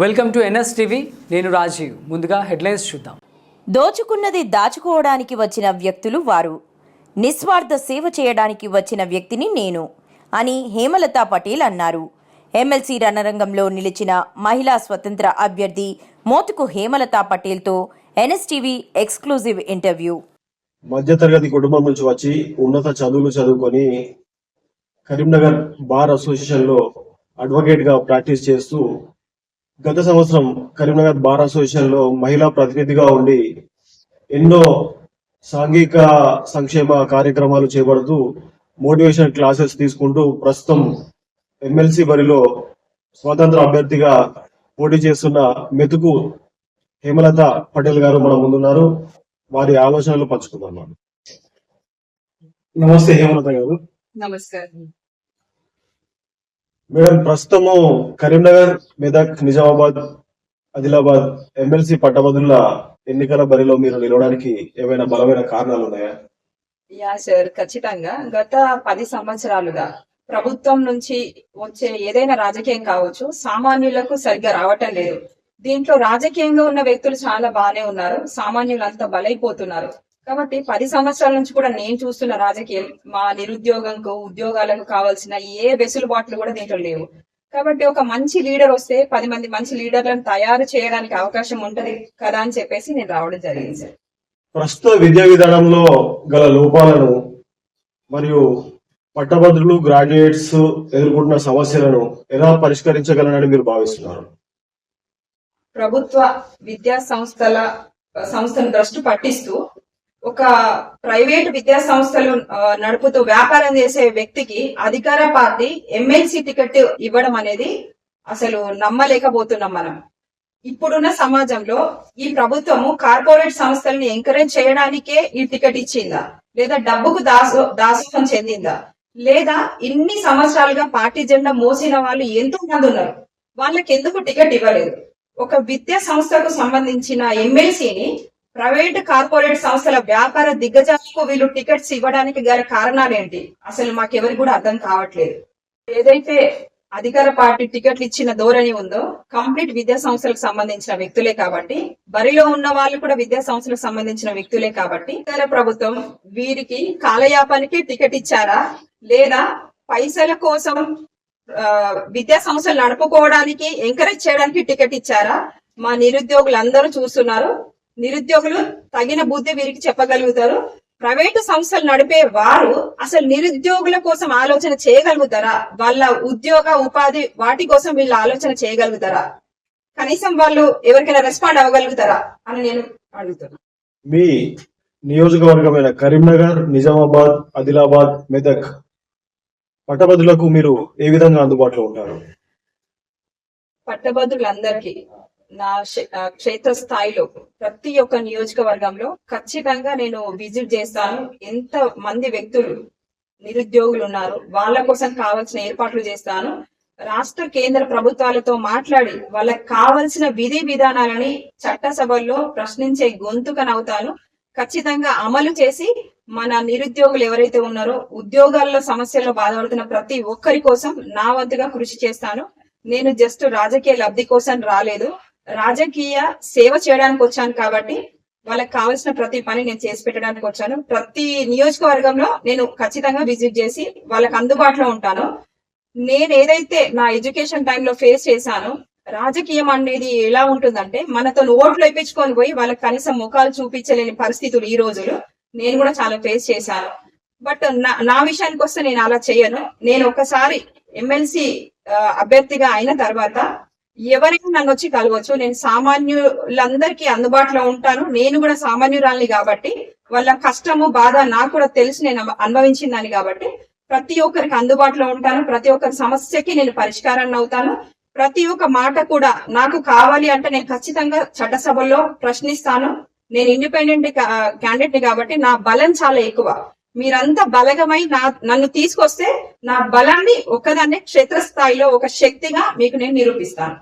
Welcome to NS TV. నేను రాజీవ్. ముందుగా headlines చూద్దాం. దోచుకున్నది దాచుకోవడానికి వచ్చిన వ్యక్తులు వారు. నిస్వార్థ సేవ చేయడానికి వచ్చిన వ్యక్తిని నేను అని హేమలత పటేల్ అన్నారు. ఎమ్మెల్సీ రణరంగంలో నిలిచిన మహిళా స్వతంత్ర అభ్యర్థి మోతుకు హేమలత పటేల్తో ఎన్ఎస్టీవీ ఎక్స్క్లూజివ్ ఇంటర్వ్యూ. మధ్యతరగతి కుటుంబం నుంచి వచ్చి ఉన్నత చదువులు చదువుకొని కరీంనగర్ బార్ అసోసియేషన్లో అడ్వకేట్గా ప్రాక్టీస్ చేస్తూ గత సంవత్సరం కరీంనగర్ బార్ అసోసియేషన్లో మహిళా ప్రతినిధిగా ఉండి ఎన్నో సాంఘిక సంక్షేమ కార్యక్రమాలు చేపడుతూ మోటివేషన్ క్లాసెస్ తీసుకుంటూ ప్రస్తుతం ఎమ్మెల్సీ బరిలో స్వతంత్ర అభ్యర్థిగా పోటీ చేస్తున్న మెతుకు హేమలత పటేల్ గారు మన ముందున్నారు. వారి ఆలోచనలు పంచుకుందాం. నమస్తే హేమలత గారు. నమస్కారం. మేడం ప్రస్తుతము కరీంనగర్ మెదక్ నిజామాబాద్ ఆదిలాబాద్ ఎమ్మెల్సీ పట్టభద్రుల ఎన్నికల బరిలో మీరు నిలవడానికి ఏమైనా బలమైన కారణాలు ఉన్నాయా? యా సార్ ఖచ్చితంగా. గత పది సంవత్సరాలుగా ప్రభుత్వం నుంచి వచ్చే ఏదైనా రాజకీయం కావచ్చు సామాన్యులకు సరిగ్గా రావటం లేదు. దీంట్లో రాజకీయంగా ఉన్న వ్యక్తులు చాలా బాగానే ఉన్నారు. సామాన్యులు అంత బలైపోతున్నారు. కాబట్టి పది సంవత్సరాల నుంచి కూడా నేను చూస్తున్న రాజకీయం మా నిరుద్యోగంకు ఉద్యోగాలకు కావాల్సిన ఏ వెసులుబాట్లు కూడా దీంట్లో లేవు. కాబట్టి ఒక మంచి లీడర్ వస్తే పది మంది మంచి లీడర్లను తయారు చేయడానికి అవకాశం ఉంటది కదా అని చెప్పేసి నేను రావడం జరిగింది సార్. ప్రస్తుత విద్యా విధానంలో గల లోపాలను మరియు పట్టభద్రులు గ్రాడ్యుయేట్స్ ఎదుర్కొంటున్న సమస్యలను ఎలా పరిష్కరించగలనని మీరు భావిస్తున్నారు? ప్రభుత్వ విద్యా సంస్థల సంస్థను భ్రష్టు పట్టిస్తూ ఒక ప్రైవేట్ విద్యా సంస్థలు నడుపుతూ వ్యాపారం చేసే వ్యక్తికి అధికార పార్టీ ఎమ్మెల్సీ టికెట్ ఇవ్వడం అనేది అసలు నమ్మలేకపోతున్నాం మనం. ఇప్పుడున్న సమాజంలో ఈ ప్రభుత్వము కార్పొరేట్ సంస్థల్ని ఎంకరేజ్ చేయడానికే ఈ టికెట్ ఇచ్చిందా? లేదా డబ్బుకు దాసో దాసోహం చెందిందా? లేదా ఇన్ని సంవత్సరాలుగా పార్టీ జెండా మోసిన వాళ్ళు ఎంతో మంది ఉన్నారు? వాళ్ళకి ఎందుకు టికెట్ ఇవ్వలేదు? ఒక విద్యా సంస్థకు సంబంధించిన ఎమ్మెల్సీని ప్రైవేట్ కార్పొరేట్ సంస్థల వ్యాపార దిగ్గజాలకు వీళ్ళు టికెట్స్ ఇవ్వడానికి గల కారణాలు ఏంటి? అసలు మాకెవరికి కూడా అర్థం కావట్లేదు. ఏదైతే అధికార పార్టీ టికెట్లు ఇచ్చిన ధోరణి ఉందో కంప్లీట్ విద్యా సంస్థలకు సంబంధించిన వ్యక్తులే కాబట్టి బరిలో ఉన్న వాళ్ళు కూడా విద్యా సంస్థలకు సంబంధించిన వ్యక్తులే కాబట్టి కేంద్ర ప్రభుత్వం వీరికి కాలయాపానికి టికెట్ ఇచ్చారా? లేదా పైసల కోసం విద్యా సంస్థలు నడుపుకోవడానికి ఎంకరేజ్ చేయడానికి టికెట్ ఇచ్చారా? మా నిరుద్యోగులు అందరూ చూస్తున్నారు. నిరుద్యోగులు తగిన బుద్ధి వీరికి చెప్పగలుగుతారు. ప్రైవేటు సంస్థలు నడిపే వారు అసలు నిరుద్యోగుల కోసం ఆలోచన చేయగలుగుతారా? వాళ్ళ ఉద్యోగ ఉపాధి వాటి కోసం వీళ్ళు ఆలోచన చేయగలుగుతారా? కనీసం వాళ్ళు ఎవరికైనా రెస్పాండ్ అవ్వగలుగుతారా? అని నేను అడుగుతున్నా. మీ నియోజకవర్గమైన కరీంనగర్ నిజామాబాద్ ఆదిలాబాద్ మెదక్ పట్టభద్రులకు మీరు ఏ విధంగా అందుబాటులో ఉంటారు? పట్టభద్రులందరికీ. నా క్షేత్రస్థాయిలో క్షేత్ర స్థాయిలో ప్రతి ఒక్క నియోజకవర్గంలో ఖచ్చితంగా నేను విజిట్ చేస్తాను. ఎంత మంది వ్యక్తులు నిరుద్యోగులు ఉన్నారు వాళ్ళ కోసం కావాల్సిన ఏర్పాట్లు చేస్తాను. రాష్ట్ర కేంద్ర ప్రభుత్వాలతో మాట్లాడి వాళ్ళకి కావలసిన విధి విధానాలని చట్టసభల్లో ప్రశ్నించే గొంతుకనవుతాను ఖచ్చితంగా అమలు చేసి మన నిరుద్యోగులు ఎవరైతే ఉన్నారో ఉద్యోగాల్లో సమస్యల్లో బాధపడుతున్న ప్రతి ఒక్కరి కోసం నా వంతుగా కృషి చేస్తాను. నేను జస్ట్ రాజకీయ లబ్ధి కోసం రాలేదు. రాజకీయ సేవ చేయడానికి వచ్చాను కాబట్టి వాళ్ళకి కావాల్సిన ప్రతి పని నేను చేసి పెట్టడానికి వచ్చాను. ప్రతి నియోజకవర్గంలో నేను ఖచ్చితంగా విజిట్ చేసి వాళ్ళకి అందుబాటులో ఉంటాను. నేను ఏదైతే నా ఎడ్యుకేషన్ టైంలో ఫేస్ చేశానో రాజకీయం అనేది ఎలా ఉంటుందంటే మనతో ఓట్లు వేయించుకొని పోయి వాళ్ళకి కనీసం ముఖాలు చూపించలేని పరిస్థితులు ఈ రోజులు నేను కూడా చాలా ఫేస్ చేశాను. బట్ నా నా విషయానికి వస్తే నేను అలా చేయను. నేను ఒకసారి ఎమ్మెల్సీ అభ్యర్థిగా అయిన తర్వాత ఎవరైనా నన్ను వచ్చి కలవచ్చు. నేను సామాన్యులందరికీ అందుబాటులో ఉంటాను. నేను కూడా సామాన్యురాలిని కాబట్టి వాళ్ళ కష్టము బాధ నాకు కూడా తెలిసి నేను అనుభవించిందని కాబట్టి ప్రతి ఒక్కరికి అందుబాటులో ఉంటాను. ప్రతి ఒక్కరి సమస్యకి నేను పరిష్కారాన్ని అవుతాను. ప్రతి ఒక్క మాట కూడా నాకు కావాలి అంటే నేను ఖచ్చితంగా చట్టసభల్లో ప్రశ్నిస్తాను. నేను ఇండిపెండెంట్ క్యాండిడేట్ కాబట్టి నా బలం చాలా ఎక్కువ. మీరంతా బలగమై నా నన్ను తీసుకొస్తే నా బలాన్ని ఒక్కదాన్ని క్షేత్రస్థాయిలో ఒక శక్తిగా మీకు నేను నిరూపిస్తాను.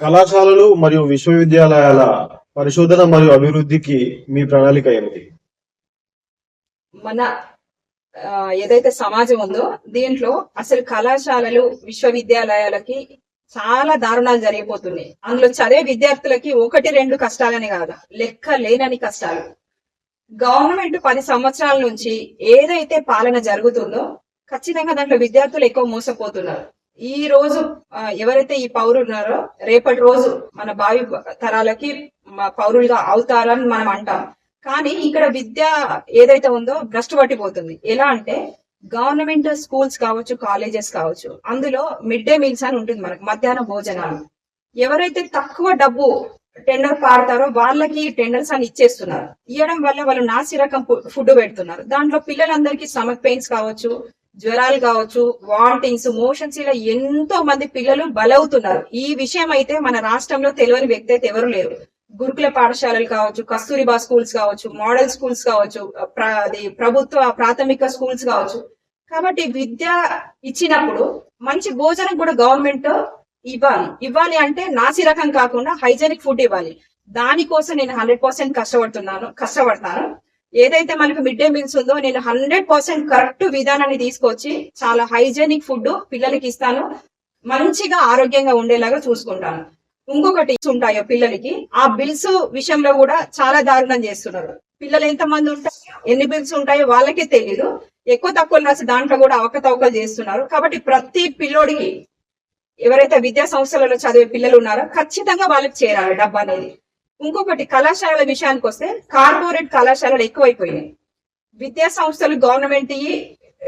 కళాశాలలు మరియు విశ్వవిద్యాలయాల పరిశోధన మరియు అభివృద్ధికి మీ ప్రణాళిక ఏమిటి? మన ఏదైతే సమాజం ఉందో దీంట్లో అసలు కళాశాలలు విశ్వవిద్యాలయాలకి చాలా దారుణాలు జరిగిపోతున్నాయి. అందులో చదివే విద్యార్థులకి ఒకటి రెండు కష్టాలని కాదు. లెక్క లేనని కష్టాలు. గవర్నమెంట్ పది సంవత్సరాల నుంచి ఏదైతే పాలన జరుగుతుందో ఖచ్చితంగా దాంట్లో విద్యార్థులు ఎక్కువ మోసపోతున్నారు. ఈ రోజు ఎవరైతే ఈ పౌరులు ఉన్నారో రేపటి రోజు మన భావి తరాలకి పౌరులుగా అవుతారని మనం అంటాం. కానీ ఇక్కడ విద్య ఏదైతే ఉందో భ్రష్టు పట్టిపోతుంది ఎలా అంటే గవర్నమెంట్ స్కూల్స్ కావచ్చు కాలేజెస్ కావచ్చు అందులో మిడ్ డే మీల్స్ అని ఉంటుంది మనకు మధ్యాహ్న భోజనాలు. ఎవరైతే తక్కువ డబ్బు టెండర్ పాడతారో. వాళ్ళకి టెండర్స్ అని ఇచ్చేస్తున్నారు. ఇవ్వడం వల్ల వాళ్ళు నాసి రకం ఫుడ్ పెడుతున్నారు. దాంట్లో పిల్లలందరికీ స్టమక్ పెయిన్స్ కావచ్చు జ్వరాలు కావచ్చు వామిటింగ్స్ మోషన్స్ ఇలా ఎంతో మంది పిల్లలు బలవుతున్నారు. ఈ విషయం అయితే మన రాష్ట్రంలో తెలియని వ్యక్తి అయితే ఎవరు లేరు. గురుకుల పాఠశాలలు కావచ్చు కస్తూరిబా స్కూల్స్ కావచ్చు మోడల్ స్కూల్స్ కావచ్చు అది ప్రభుత్వ ప్రాథమిక స్కూల్స్ కావచ్చు. కాబట్టి విద్య ఇచ్చినప్పుడు మంచి భోజనం కూడా గవర్నమెంట్ ఇవ్వాలి ఇవ్వాలి అంటే నాసి రకం కాకుండా హైజెనిక్ ఫుడ్ ఇవ్వాలి. దానికోసం నేను హండ్రెడ్ పర్సెంట్ కష్టపడుతున్నాను కష్టపడతాను. ఏదైతే మనకు మిడ్ డే మీల్స్ ఉందో నేను హండ్రెడ్ పర్సెంట్ కరెక్ట్ విధానాన్ని తీసుకొచ్చి చాలా హైజెనిక్ ఫుడ్ పిల్లలకి ఇస్తాను. మంచిగా ఆరోగ్యంగా ఉండేలాగా చూసుకుంటాను. ఇంకొకటి ఉంటాయో పిల్లలకి ఆ బిల్స్ విషయంలో కూడా చాలా దారుణం చేస్తున్నారు. పిల్లలు ఎంత మంది ఉంటాయో ఎన్ని బిల్స్ ఉంటాయో వాళ్ళకే తెలియదు ఎక్కువ తక్కువ రాసి దాంట్లో కూడా అవకతవకలు చేస్తున్నారు. కాబట్టి ప్రతి పిల్లోడికి ఎవరైతే విద్యా సంస్థలలో చదివే పిల్లలు ఉన్నారో ఖచ్చితంగా వాళ్ళకి చేరాలి డబ్బు అనేది. ఇంకొకటి కళాశాలల విషయానికి వస్తే కార్పొరేట్ కళాశాలలు ఎక్కువైపోయాయి విద్యా సంస్థలు గవర్నమెంట్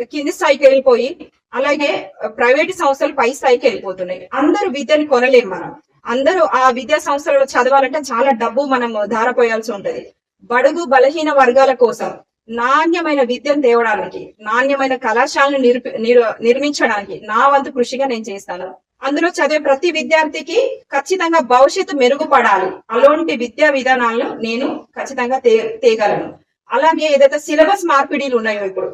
కింది స్థాయికి వెళ్ళిపోయి అలాగే ప్రైవేట్ సంస్థలు పై స్థాయికి వెళ్ళిపోతున్నాయి. అందరూ విద్యను కొనలేము మనం. అందరూ ఆ విద్యా సంస్థలలో చదవాలంటే చాలా డబ్బు మనం ధారపోయాల్సి ఉంటది. బడుగు బలహీన వర్గాల కోసం నాణ్యమైన విద్యను తేవడానికి నాణ్యమైన కళాశాలను నిర్- నిర్మించడానికి నా వంతు కృషిగా నేను చేస్తాను. అందులో చదివే ప్రతి విద్యార్థికి ఖచ్చితంగా భవిష్యత్తు మెరుగుపడాలి. అలాంటి విద్యా విధానాలను నేను ఖచ్చితంగా తే తేగలను. అలాగే ఏదైతే సిలబస్ మార్పిడీలు ఉన్నాయో ఇప్పుడు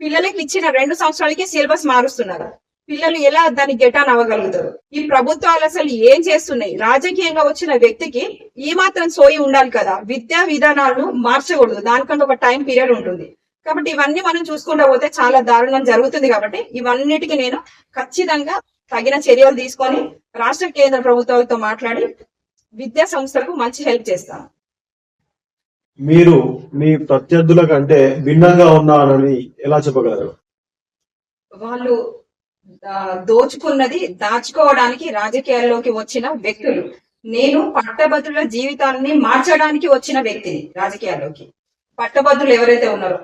పిల్లలకి ఇచ్చిన రెండు సంవత్సరాలకి సిలబస్ మారుస్తున్నారు. పిల్లలు ఎలా దాన్ని గెటాన్ అవ్వగలుగుతారు? ఈ ప్రభుత్వాలు అసలు ఏం చేస్తున్నాయి? రాజకీయంగా వచ్చిన వ్యక్తికి ఈ మాత్రం సోయి ఉండాలి కదా. విద్యా విధానాలను మార్చకూడదు. దానికంటే ఒక టైం పీరియడ్ ఉంటుంది. కాబట్టి ఇవన్నీ మనం చూసుకుంటూ పోతే చాలా దారుణం జరుగుతుంది కాబట్టి ఇవన్నిటికీ నేను ఖచ్చితంగా తగిన చర్యలు తీసుకొని రాష్ట్ర కేంద్ర ప్రభుత్వాలతో మాట్లాడి విద్యా సంస్థలకు మంచి హెల్ప్ చేస్తాను మీరు మీ ప్రత్యర్థుల కంటే భిన్నంగా ఉన్నానని ఎలా చెప్పగలరు? వాళ్ళు దోచుకున్నది దాచుకోవడానికి రాజకీయాల్లోకి వచ్చిన వ్యక్తులు. నేను పట్టభద్రుల జీవితాన్ని మార్చడానికి వచ్చిన వ్యక్తిని రాజకీయాల్లోకి. పట్టభద్రులు ఎవరైతే ఉన్నారో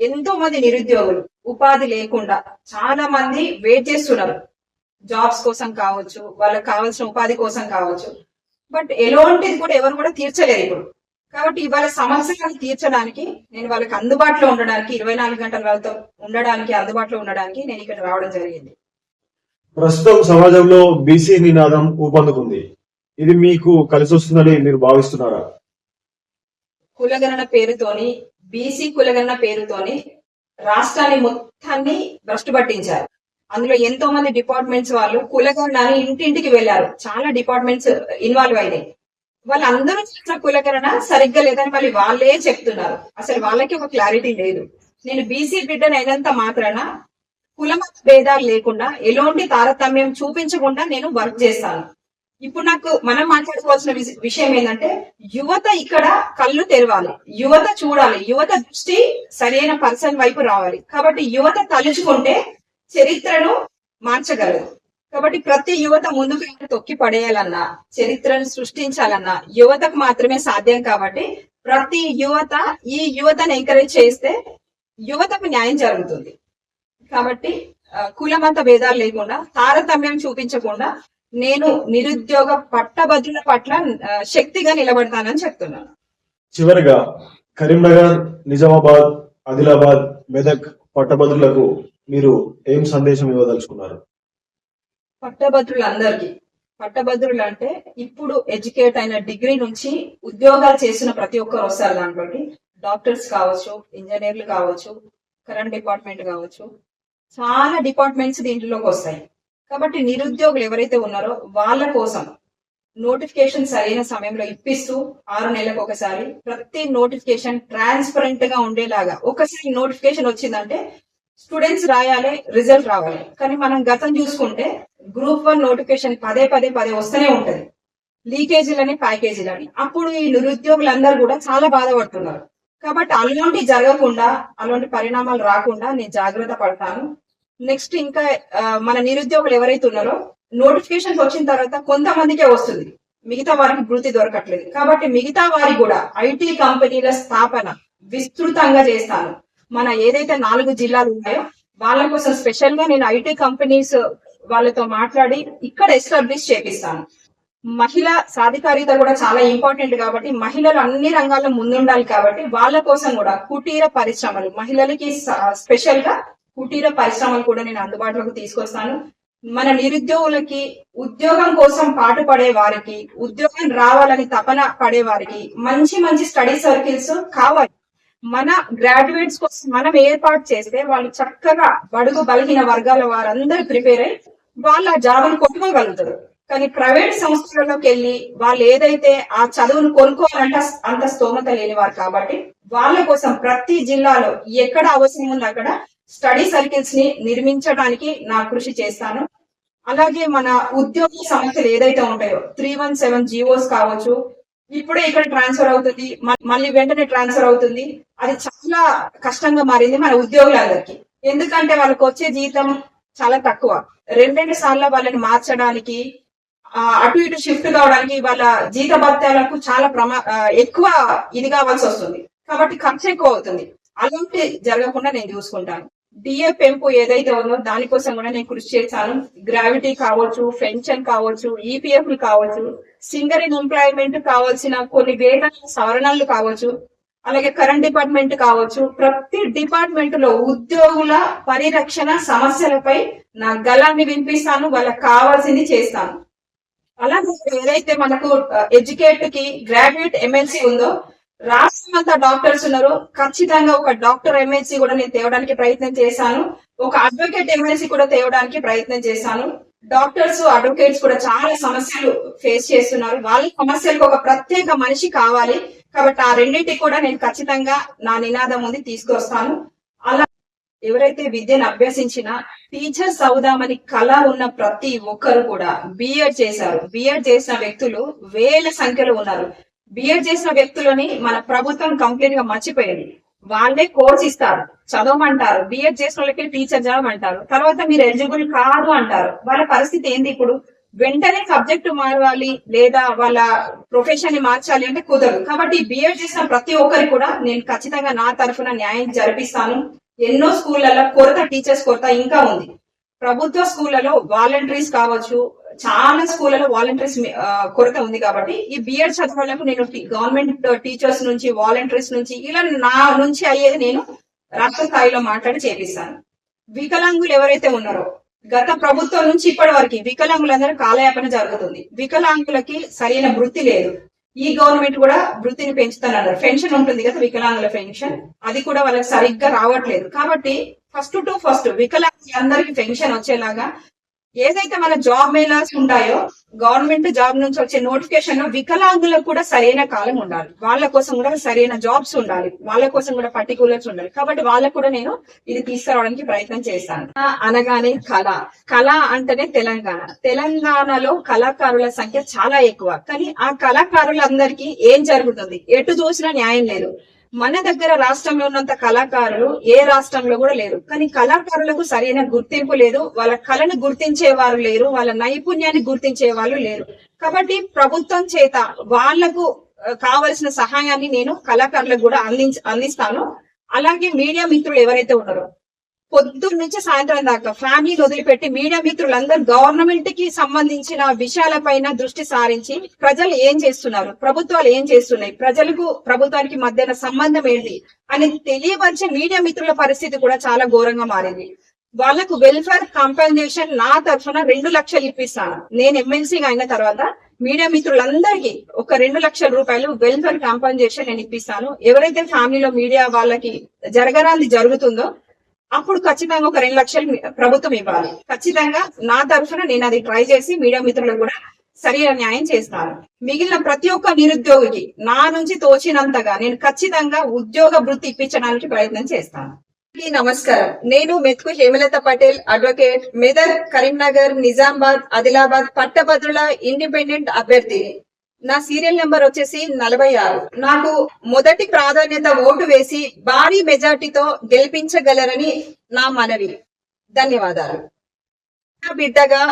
ఎంతో మంది నిరుద్యోగులు ఉపాధి లేకుండా చాలా మంది వెయిట్ చేస్తున్నారు. జాబ్స్ కోసం కావచ్చు వాళ్ళకి కావాల్సిన ఉపాధి కోసం కావచ్చు. బట్ ఎలాంటిది కూడా ఎవరు కూడా తీర్చలేరు ఇప్పుడు. కాబట్టి ఇవాళ సమస్యలను తీర్చడానికి నేను వాళ్ళకి అందుబాటులో ఉండడానికి ఇరవై నాలుగు గంటల వాళ్ళతో ఉండడానికి అందుబాటులో ఉండడానికి నేను ఇక్కడ రావడం జరిగింది. ప్రస్తుతం సమాజంలో బీసీ నినాదం ఊపందుకుంది. ఇది మీకు కలిసి వస్తుందని మీరు భావిస్తున్నారా? కులగణన పేరుతోని బీసీ కులగణన పేరుతోని రాష్ట్రాన్ని మొత్తాన్ని భ్రష్టు పట్టించారు. అందులో ఎంతో మంది డిపార్ట్మెంట్స్ వాళ్ళు కులగణనని ఇంటింటికి వెళ్ళారు. చాలా డిపార్ట్మెంట్స్ ఇన్వాల్వ్ అయినాయి. వాళ్ళందరూ చేసిన కులగణన సరిగ్గా లేదని మళ్ళీ వాళ్ళే చెప్తున్నారు. అసలు వాళ్ళకి ఒక క్లారిటీ లేదు. నేను బీసీ బిడ్డను అయినంత మాత్రాన కులమ భేదాలు లేకుండా ఎలాంటి తారతమ్యం చూపించకుండా నేను వర్క్ చేస్తాను ఇప్పుడు నాకు మనం మాట్లాడుకోవాల్సిన విషయం ఏంటంటే యువత ఇక్కడ కళ్ళు తెరవాలి. యువత చూడాలి. యువత దృష్టి సరైన పర్సన్ వైపు రావాలి. కాబట్టి యువత తలుచుకుంటే చరిత్రను మార్చగలదు. కాబట్టి ప్రతి యువత ముందుకు తొక్కి పడేయాలన్నా చరిత్రను సృష్టించాలన్నా యువతకు మాత్రమే సాధ్యం కాబట్టి ప్రతి యువత ఈ యువతను ఎంకరేజ్ చేస్తే యువతకు న్యాయం జరుగుతుంది. కాబట్టి కులమంత కులమత భేదాలు లేకుండా తారతమ్యం చూపించకుండా నేను నిరుద్యోగ పట్టభద్రుల పట్ల శక్తిగా నిలబడతానని చెప్తున్నాను. చివరిగా కరీంనగర్ నిజామాబాద్ ఆదిలాబాద్ మెదక్ పట్టభద్రులకు మీరు ఏం సందేశం ఇవ్వదలుచుకున్నారు? పట్టభద్రులందరికీ. పట్టభద్రులు అంటే ఇప్పుడు ఎడ్యుకేట్ అయిన డిగ్రీ నుంచి ఉద్యోగాలు చేసిన ప్రతి ఒక్కరు వస్తారు దాంట్లోకి. డాక్టర్స్ కావచ్చు ఇంజనీర్లు కావచ్చు కరెంట్ డిపార్ట్మెంట్ కావచ్చు. చాలా డిపార్ట్మెంట్స్ దీంట్లోకి వస్తాయి. కాబట్టి నిరుద్యోగులు ఎవరైతే ఉన్నారో వాళ్ళ కోసం నోటిఫికేషన్ సరైన సమయంలో ఇప్పిస్తూ ఆరు నెలలకు ఒకసారి ప్రతి నోటిఫికేషన్ ట్రాన్స్పరెంట్గా ఉండేలాగా. ఒకసారి నోటిఫికేషన్ వచ్చిందంటే స్టూడెంట్స్ రాయాలి రిజల్ట్ రావాలి. కానీ మనం గతం చూసుకుంటే గ్రూప్ వన్ నోటిఫికేషన్ పదే పదే పదే వస్తూనే ఉంటది. లీకేజీలని ప్యాకేజీలని. అప్పుడు ఈ నిరుద్యోగులందరూ కూడా చాలా బాధపడుతున్నారు. కాబట్టి అలాంటి జరగకుండా అలాంటి పరిణామాలు రాకుండా నేను జాగ్రత్త పడతాను. నెక్స్ట్ ఇంకా మన నిరుద్యోగులు ఎవరైతే ఉన్నారో నోటిఫికేషన్ వచ్చిన తర్వాత కొంతమందికే వస్తుంది. మిగతా వారికి వృత్తి దొరకట్లేదు. కాబట్టి మిగతా వారికి కూడా ఐటీ కంపెనీల స్థాపన విస్తృతంగా చేస్తాను. మన ఏదైతే నాలుగు జిల్లాలు ఉన్నాయో వాళ్ళ కోసం స్పెషల్గా నేను ఐటీ కంపెనీస్ వాళ్ళతో మాట్లాడి ఇక్కడ ఎస్టాబ్లిష్ చేపిస్తాను. మహిళ సాధికారిత కూడా చాలా ఇంపార్టెంట్ కాబట్టి మహిళలు అన్ని రంగాల్లో ముందుండాలి కాబట్టి వాళ్ళ కోసం కూడా కుటీర పరిశ్రమలు మహిళలకి స్పెషల్గా కుటీర పరిశ్రమలు కూడా నేను అందుబాటులోకి తీసుకొస్తాను. మన నిరుద్యోగులకి ఉద్యోగం కోసం పాటుపడే వారికి ఉద్యోగం రావాలని తపన పడే వారికి మంచి మంచి స్టడీ సర్కిల్స్ కావాలి. మన గ్రాడ్యుయేట్స్ కోసం మనం ఏర్పాటు చేస్తే వాళ్ళు చక్కగా బడుగు బలహీన వర్గాల వారందరూ ప్రిపేర్ అయ్యి వాళ్ళ జాబును కొట్టుకోగలుగుతారు. కానీ ప్రైవేట్ సంస్థలలోకి వెళ్ళి వాళ్ళు ఏదైతే ఆ చదువును కొనుక్కోవాలంటే అంత స్తోమత లేని వారు కాబట్టి వాళ్ళ కోసం ప్రతి జిల్లాలో ఎక్కడ అవసరం ఉందో అక్కడ స్టడీ సర్కిల్స్ని నిర్మించడానికి నా కృషి చేస్తాను. అలాగే మన ఉద్యోగ సమస్యలు ఏదైతే ఉంటాయో త్రీ వన్ సెవెన్ జీవోస్ కావచ్చు ఇప్పుడే ఇక్కడ ట్రాన్స్ఫర్ అవుతుంది. మళ్ళీ వెంటనే ట్రాన్స్ఫర్ అవుతుంది. అది చాలా కష్టంగా మారింది మన ఉద్యోగులందరికీ. ఎందుకంటే వాళ్ళకి వచ్చే జీతం చాలా తక్కువ. రెండెండు సార్లు వాళ్ళని మార్చడానికి అటు ఇటు షిఫ్ట్ కావడానికి వాళ్ళ జీత భత్యాలకు చాలా ప్రమా ఎక్కువ ఇది కావాల్సి వస్తుంది. కాబట్టి ఖర్చు ఎక్కువ అవుతుంది. అలాంటి జరగకుండా నేను చూసుకుంటాను. డిఏ పెంపు ఏదైతే ఉందో దానికోసం కూడా నేను కృషి చేశాను. గ్రావిటీ కావచ్చు పెన్షన్ కావచ్చు ఈపీఎఫ్ కావచ్చు సింగర్ ఇన్ ఎంప్లాయ్మెంట్ కావాల్సిన కొన్ని వేతన సవరణలు కావచ్చు అలాగే కరెంట్ డిపార్ట్మెంట్ కావచ్చు ప్రతి డిపార్ట్మెంట్లో ఉద్యోగుల పరిరక్షణ సమస్యలపై నా గలాన్ని వినిపిస్తాను వాళ్ళకి కావాల్సింది చేస్తాను. అలాగే ఏదైతే మనకు ఎడ్యుకేట్కి గ్రాడ్యుయేట్ ఎమ్మెల్సీ ఉందో రాష్ట్రం అంతా డాక్టర్స్ ఉన్నారు. ఖచ్చితంగా ఒక డాక్టర్ ఎమ్మెల్సీ కూడా నేను తేవడానికి ప్రయత్నం చేశాను. ఒక అడ్వకేట్ ఎమ్మెల్సీ కూడా తేవడానికి ప్రయత్నం చేశాను. డాక్టర్స్ అడ్వకేట్స్ కూడా చాలా సమస్యలు ఫేస్ చేస్తున్నారు. వాళ్ళ సమస్యలకు ఒక ప్రత్యేక మనిషి కావాలి. కాబట్టి ఆ రెండింటికి కూడా నేను ఖచ్చితంగా నా నినాదం ఉంది తీసుకొస్తాను. అలా ఎవరైతే విద్యను అభ్యసించినా టీచర్స్ అవుదామని కళ ఉన్న ప్రతి ఒక్కరు కూడా బిఎడ్ చేశారు. బిఎడ్ చేసిన వ్యక్తులు వేల సంఖ్యలో ఉన్నారు. బిఎడ్ చేసిన వ్యక్తులని మన ప్రభుత్వం కంప్లీట్గా మర్చిపోయింది. వాళ్ళే కోర్స్ ఇస్తారు. చదవమంటారు. బిఎడ్ చేసిన వాళ్ళకి టీచర్ జాబ్ అంటారు తర్వాత మీరు ఎలిజిబుల్ కాదు అంటారు. వాళ్ళ పరిస్థితి ఏంది ఇప్పుడు? వెంటనే సబ్జెక్టు మారాలి లేదా వాళ్ళ ప్రొఫెషన్ని మార్చాలి అంటే కుదరదు. కాబట్టి బిఎడ్ చేసిన ప్రతి ఒక్కరికి కూడా నేను ఖచ్చితంగా నా తరఫున న్యాయం జరిపిస్తాను. ఎన్నో స్కూళ్ళలో కొరత టీచర్స్ కొరత ఇంకా ఉంది. ప్రభుత్వ స్కూళ్ళలో వాలంటీర్స్ కావచ్చు చాలా స్కూళ్ళలో వాలంటీర్స్ కొరత ఉంది కాబట్టి ఈ బిఎడ్ చదవాలకు నేను గవర్నమెంట్ టీచర్స్ నుంచి వాలంటీర్స్ నుంచి ఇలా నా నుంచి అయ్యేది నేను రాష్ట్ర స్థాయిలో మాట్లాడి చేపిస్తాను. వికలాంగులు ఎవరైతే ఉన్నారో గత ప్రభుత్వం నుంచి ఇప్పటి వరకు వికలాంగులందరూ కాలయాపన జరుగుతుంది. వికలాంగులకి సరైన వృత్తి లేదు. ఈ గవర్నమెంట్ కూడా వృత్తిని పెంచుతానన్నారు. పెన్షన్ ఉంటుంది కదా వికలాంగుల పెన్షన్ అది కూడా వాళ్ళకి సరిగ్గా రావట్లేదు. కాబట్టి ఫస్ట్ టు ఫస్ట్ వికలాంగులందరికీ పెన్షన్ వచ్చేలాగా ఏదైతే మన జాబ్ మేళాస్ ఉంటాయో గవర్నమెంట్ జాబ్ నుంచి వచ్చే నోటిఫికేషన్లో వికలాంగులకు కూడా సరైన కాలం ఉండాలి. వాళ్ళ కోసం కూడా సరైన జాబ్స్ ఉండాలి. వాళ్ళ కోసం కూడా పర్టికులర్స్ ఉండాలి. కాబట్టి వాళ్ళకు కూడా నేను ఇది తీసుకురావడానికి ప్రయత్నం చేస్తాను అనగానే కళ. కళ అంటేనే తెలంగాణ. తెలంగాణలో కళాకారుల సంఖ్య చాలా ఎక్కువ. కానీ ఆ కళాకారులందరికీ ఏం జరుగుతుంది? ఎటు చూసినా న్యాయం లేదు. మన దగ్గర రాష్ట్రంలో ఉన్నంత కళాకారులు ఏ రాష్ట్రంలో కూడా లేరు. కానీ కళాకారులకు సరైన గుర్తింపు లేదు. వాళ్ళ కళను గుర్తించే వారు లేరు. వాళ్ళ నైపుణ్యాన్ని గుర్తించే వాళ్ళు లేరు. కాబట్టి ప్రభుత్వం చేత వాళ్ళకు కావలసిన సహాయాన్ని నేను కళాకారులకు కూడా అందించ అందిస్తాను. అలాగే మీడియా మిత్రులు ఎవరైతే ఉన్నారో పొద్దున్న నుంచి సాయంత్రం దాకా ఫ్యామిలీని వదిలిపెట్టి మీడియా మిత్రులందరూ గవర్నమెంట్కి సంబంధించిన విషయాలపైన దృష్టి సారించి ప్రజలు ఏం చేస్తున్నారు? ప్రభుత్వాలు ఏం చేస్తున్నాయి? ప్రజలకు ప్రభుత్వానికి మధ్యన సంబంధం ఏంటి? అని తెలియపరిచే మీడియా మిత్రుల పరిస్థితి కూడా చాలా ఘోరంగా మారింది. వాళ్ళకు వెల్ఫేర్ కాంపెన్సేషన్ నా తరఫున రెండు లక్షలు ఇప్పిస్తాను. నేను ఎమ్మెల్సీగా అయిన తర్వాత మీడియా మిత్రులందరికీ ఒక రెండు లక్షల రూపాయలు వెల్ఫేర్ కంపెన్సేషన్ నేను ఇప్పిస్తాను. ఎవరైతే ఫ్యామిలీలో మీడియా వాళ్ళకి జరగరాంది జరుగుతుందో అప్పుడు ఖచ్చితంగా ఒక రెండు లక్షలు ప్రభుత్వం ఇవ్వాలి. ఖచ్చితంగా నా తరఫున నేను అది ట్రై చేసి మీడియా మిత్రులకు కూడా సరైన న్యాయం చేస్తాను. మిగిలిన ప్రతి ఒక్క నిరుద్యోగికి నా నుంచి తోచినంతగా నేను ఖచ్చితంగా ఉద్యోగ వృత్తి ఇప్పించడానికి ప్రయత్నం చేస్తాను. నమస్కారం. నేను మెత్కు హేమలత పటేల్ అడ్వకేట్ మెదక్ కరీంనగర్ నిజామాబాద్ ఆదిలాబాద్ పట్టభద్రుల ఇండిపెండెంట్ అభ్యర్థి నా సీరియల్ నెంబర్ వచ్చేసి నలభై ఆరు. నాకు మొదటి ప్రాధాన్యత ఓటు వేసి భారీ మెజార్టీతో గెలిపించగలరని నా మనవి. ధన్యవాదాలు. బిడ్డగా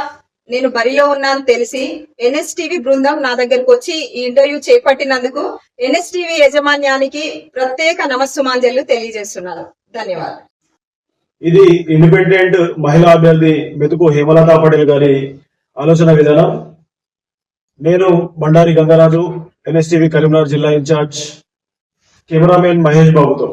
నేను బరిలో ఉన్నాను తెలిసి ఎన్ఎస్టీవీ బృందం నా దగ్గరకు వచ్చి ఈ ఇంటర్వ్యూ చేపట్టినందుకు ఎన్ఎస్టీవీ యాజమాన్యానికి ప్రత్యేక నమస్సుమాంజలు తెలియజేస్తున్నాను ధన్యవాదాలు. ఇది ఇండిపెండెంట్ మహిళా అభ్యర్థి మెతుకు హేమలత పటేల్ గారి ఆలోచన విధానం. నేను బండారి గంగరాజు ఎన్ఎస్టీవీ కరీంనగర్ జిల్లా ఇన్ఛార్జ్ కెమెరామెన్ మహేష్ బాబుతో.